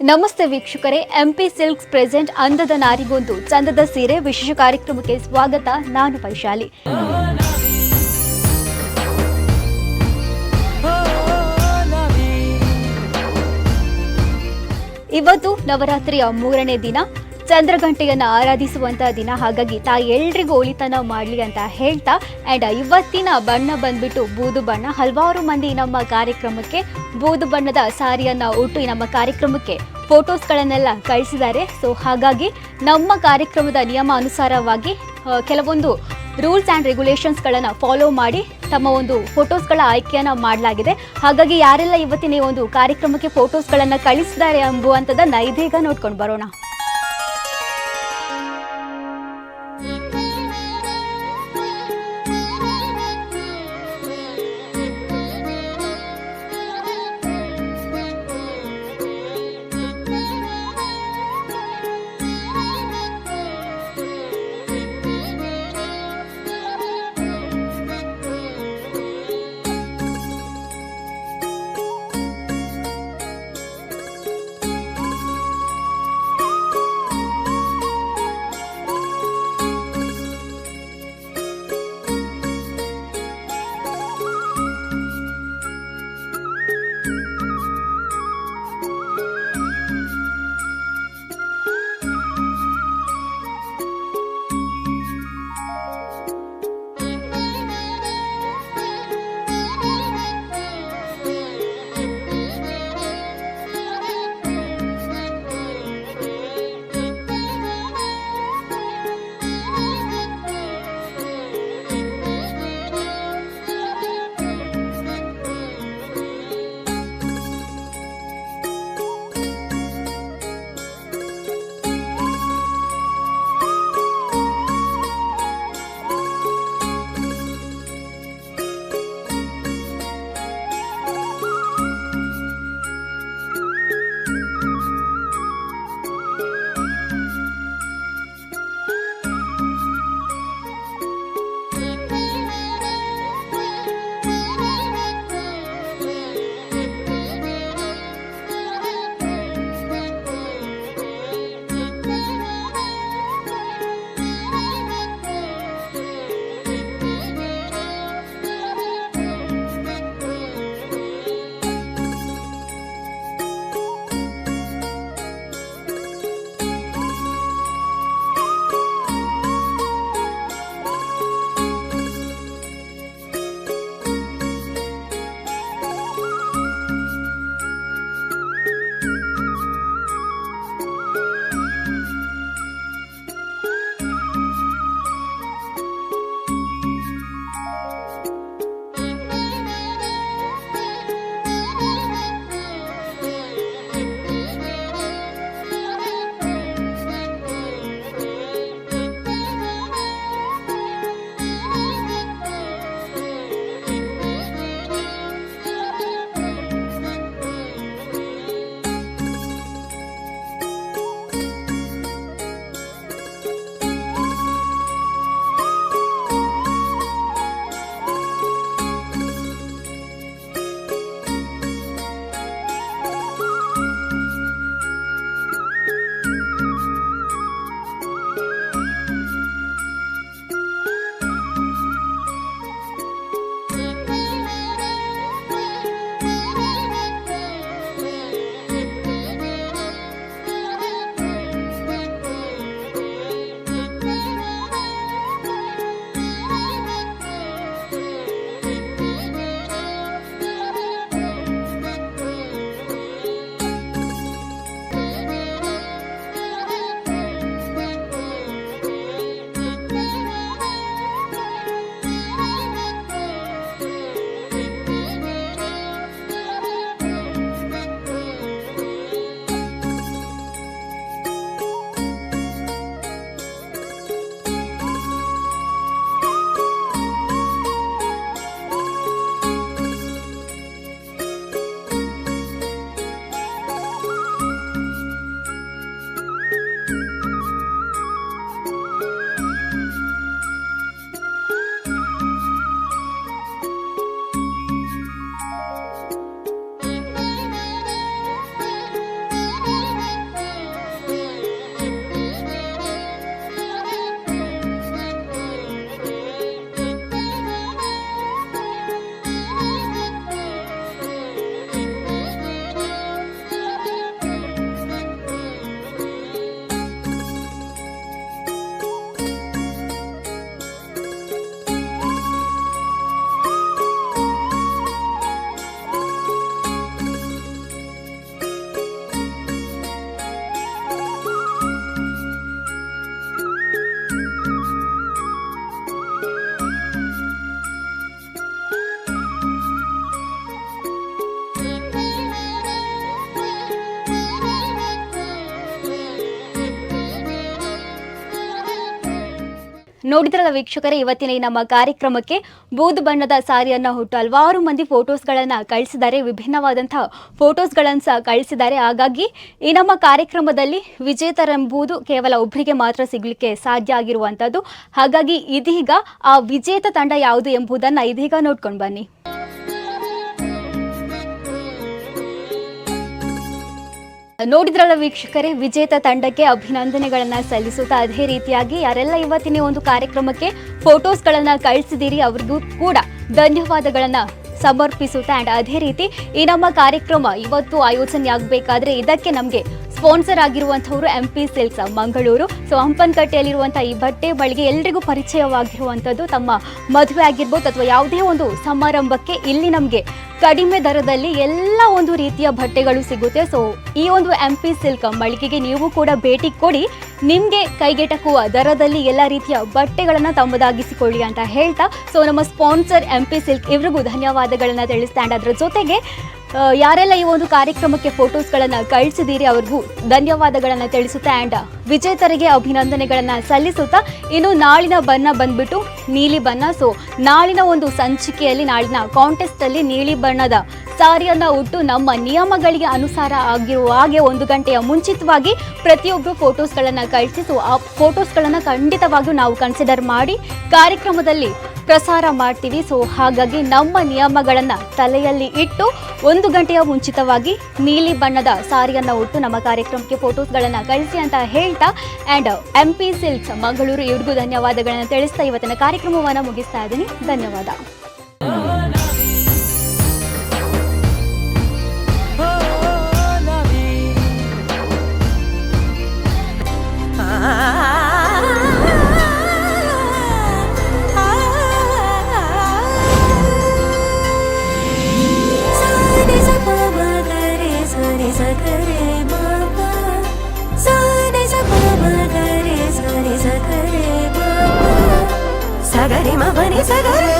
ನಮಸ್ತೆ ವೀಕ್ಷಕರೇ MP silks present ಅಂದದ ನಾರಿಗೊಂದು ಚಂದದ ಸೀರೆ ವಿಶೇಷ ಕಾರ್ಯಕ್ರಮಕ್ಕೆ ಸ್ವಾಗತ. ನಾನು ವೈಶಾಲಿ. ಇವತ್ತು ನವರಾತ್ರಿಯ ಮೂರನೇ ದಿನ. ಚಂದ್ರಗಂಟೆಯನ್ನ ಆರಾಧಿಸುವಂತ ದಿನ. ಹಾಗಾಗಿ ತಾಯಿ ಎಲ್ರಿಗೂ ಒಳಿತನ ಮಾಡಲಿ ಅಂತ ಹೇಳ್ತಾ ಅಂಡ್ ಇವತ್ತಿನ ಬಣ್ಣ ಬಂದ್ಬಿಟ್ಟು ಬೂದು ಬಣ್ಣ. ಹಲವಾರು ಮಂದಿ ನಮ್ಮ ಕಾರ್ಯಕ್ರಮಕ್ಕೆ ಬೂದು ಬಣ್ಣದ ಸಾರಿಯನ್ನ ಉಟ್ಟು ನಮ್ಮ ಕಾರ್ಯಕ್ರಮಕ್ಕೆ ಫೋಟೋಸ್ಗಳನ್ನೆಲ್ಲ ಕಳಿಸಿದ್ದಾರೆ. ಸೊ ಹಾಗಾಗಿ ನಮ್ಮ ಕಾರ್ಯಕ್ರಮದ ನಿಯಮ ಅನುಸಾರವಾಗಿ ಕೆಲವೊಂದು ರೂಲ್ಸ್ ಆ್ಯಂಡ್ ರೆಗ್ಯುಲೇಷನ್ಸ್ಗಳನ್ನು ಫಾಲೋ ಮಾಡಿ ತಮ್ಮ ಒಂದು ಫೋಟೋಸ್ಗಳ ಆಯ್ಕೆಯನ್ನು ಮಾಡಲಾಗಿದೆ. ಹಾಗಾಗಿ ಯಾರೆಲ್ಲ ಇವತ್ತಿನ ಒಂದು ಕಾರ್ಯಕ್ರಮಕ್ಕೆ ಫೋಟೋಸ್ಗಳನ್ನು ಕಳಿಸಿದ್ದಾರೆ ಎಂಬುವಂಥದ್ದನ್ನು ಇದೀಗ ನೋಡ್ಕೊಂಡು ಬರೋಣ. ನೋಡಿದ್ರಲ್ಲ ವೀಕ್ಷಕರೇ, ಇವತ್ತಿನ ಈ ನಮ್ಮ ಕಾರ್ಯಕ್ರಮಕ್ಕೆ ಬೂದು ಬಣ್ಣದ ಸಾರಿಯನ್ನು ಹುಟ್ಟು ಹಲವಾರು ಮಂದಿ ಫೋಟೋಸ್ಗಳನ್ನು ಕಳಿಸಿದ್ದಾರೆ ವಿಭಿನ್ನವಾದಂಥ ಫೋಟೋಸ್ಗಳನ್ನು ಸಹ ಕಳಿಸಿದ್ದಾರೆ. ಹಾಗಾಗಿ ಈ ನಮ್ಮ ಕಾರ್ಯಕ್ರಮದಲ್ಲಿ ವಿಜೇತರೆಂಬುದು ಕೇವಲ ಒಬ್ಬರಿಗೆ ಮಾತ್ರ ಸಿಗಲಿಕ್ಕೆ ಸಾಧ್ಯ ಆಗಿರುವಂಥದ್ದು ಹಾಗಾಗಿ ಇದೀಗ ಆ ವಿಜೇತ ತಂಡ ಯಾವುದು ಎಂಬುದನ್ನು ಇದೀಗ ನೋಡ್ಕೊಂಡು ಬನ್ನಿ. ನೋಡಿದ್ರಲ್ಲ ವೀಕ್ಷಕರೇ, ವಿಜೇತ ತಂಡಕ್ಕೆ ಅಭಿನಂದನೆಗಳನ್ನ ಸಲ್ಲಿಸುತ್ತಾ ಅದೇ ರೀತಿಯಾಗಿ ಯಾರೆಲ್ಲ ಇವತ್ತಿನ ಒಂದು ಕಾರ್ಯಕ್ರಮಕ್ಕೆ ಫೋಟೋಸ್ಗಳನ್ನ ಕಳಿಸಿದ್ದೀರಿ, ಅವ್ರಿಗೂ ಕೂಡ ಧನ್ಯವಾದಗಳನ್ನ ಸಮರ್ಪಿಸುತ್ತಾ ಆ್ಯಂಡ್ ಅದೇ ರೀತಿ ಈ ನಮ್ಮ ಕಾರ್ಯಕ್ರಮ ಇವತ್ತು ಆಯೋಜನೆ ಆಗಬೇಕಾದ್ರೆ ಇದಕ್ಕೆ ನಮಗೆ sponsor ಆಗಿರುವಂಥವ್ರು M P silks Mangaluru. So ಹಂಪನಕಟ್ಟೆಯಲ್ಲಿರುವಂಥ ಈ ಬಟ್ಟೆ ಬಳಿಗೆ ಎಲ್ರಿಗೂ ಪರಿಚಯವಾಗಿರುವಂಥದ್ದು ತಮ್ಮ ಮದುವೆ ಆಗಿರ್ಬೋದು ಅಥವಾ ಯಾವುದೇ ಒಂದು ಸಮಾರಂಭಕ್ಕೆ ಇಲ್ಲಿ ನಮಗೆ ಕಡಿಮೆ ದರದಲ್ಲಿ ಎಲ್ಲ ಒಂದು ರೀತಿಯ ಬಟ್ಟೆಗಳು ಸಿಗುತ್ತೆ. ಸೊ ಈ ಒಂದು ಎಂ ಪಿ ಸಿಲ್ಕ್ ಮಳಿಗೆಗೆ ನೀವು ಕೂಡ ಭೇಟಿ ಕೊಡಿ. ನಿಮಗೆ ಕೈಗೆಟಕುವ ದರದಲ್ಲಿ ಎಲ್ಲ ರೀತಿಯ ಬಟ್ಟೆಗಳನ್ನು ತಮ್ಮದಾಗಿಸಿಕೊಳ್ಳಿ ಅಂತ ಹೇಳ್ತಾ. ಸೊ ನಮ್ಮ ಸ್ಪಾನ್ಸರ್ ಎಂ ಪಿ ಸಿಲ್ಕ್ ಇವ್ರಿಗೂ ಧನ್ಯವಾದಗಳನ್ನು ತಿಳಿಸ್ತಾ. ಅಂಡ್ ಅದ್ರ ಜೊತೆಗೆ ಯಾರೆಲ್ಲ ಈ ಒಂದು ಕಾರ್ಯಕ್ರಮಕ್ಕೆ ಫೋಟೋಸ್ಗಳನ್ನು ಕಳಿಸಿದ್ದೀರಿ ಅವ್ರಿಗೂ ಧನ್ಯವಾದಗಳನ್ನು ತಿಳಿಸುತ್ತಾ ಆ್ಯಂಡ್ ವಿಜೇತರಿಗೆ ಅಭಿನಂದನೆಗಳನ್ನು ಸಲ್ಲಿಸುತ್ತಾ ಇನ್ನು ನಾಳಿನ ಬಣ್ಣ ಬಂದ್ಬಿಟ್ಟು ನೀಲಿ ಬಣ್ಣ. ಸೊ ನಾಳಿನ ಒಂದು ಸಂಚಿಕೆಯಲ್ಲಿ, ನಾಳಿನ ಕಾಂಟೆಸ್ಟಲ್ಲಿ ನೀಲಿ ಬಣ್ಣದ ಸಾರಿಯನ್ನ ಉಟ್ಟು ನಮ್ಮ ನಿಯಮಗಳಿಗೆ ಅನುಸಾರ ಆಗಿರುವ ಹಾಗೆ ಒಂದು ಗಂಟೆಯ ಮುಂಚಿತವಾಗಿ ಪ್ರತಿಯೊಬ್ಬರು ಫೋಟೋಸ್ಗಳನ್ನು ಕಳಿಸಿ ಸೊ ಆ ಫೋಟೋಸ್ಗಳನ್ನು ಖಂಡಿತವಾಗಿಯೂ ನಾವು ಕನ್ಸಿಡರ್ ಮಾಡಿ ಕಾರ್ಯಕ್ರಮದಲ್ಲಿ ಪ್ರಸಾರ ಮಾಡ್ತೀವಿ. ಸೊ ಹಾಗಾಗಿ ನಮ್ಮ ನಿಯಮಗಳನ್ನು ತಲೆಯಲ್ಲಿ ಇಟ್ಟು ಒಂದು ಗಂಟೆಯ ಮುಂಚಿತವಾಗಿ ನೀಲಿ ಬಣ್ಣದ ಸಾರಿಯನ್ನು ಉಟ್ಟು ನಮ್ಮ ಕಾರ್ಯಕ್ರಮಕ್ಕೆ ಫೋಟೋಸ್ಗಳನ್ನು ಕಳಿಸಿ ಅಂತ ಹೇಳ್ತಾ and M P silks Mangaluru ಇವ್ರಿಗೂ ಧನ್ಯವಾದಗಳನ್ನು ತಿಳಿಸ್ತಾ ಇವತ್ತಿನ ಕಾರ್ಯಕ್ರಮವನ್ನು ಮುಗಿಸ್ತಾ ಇದ್ದೀನಿ. ಧನ್ಯವಾದ. మరిమవని సగరే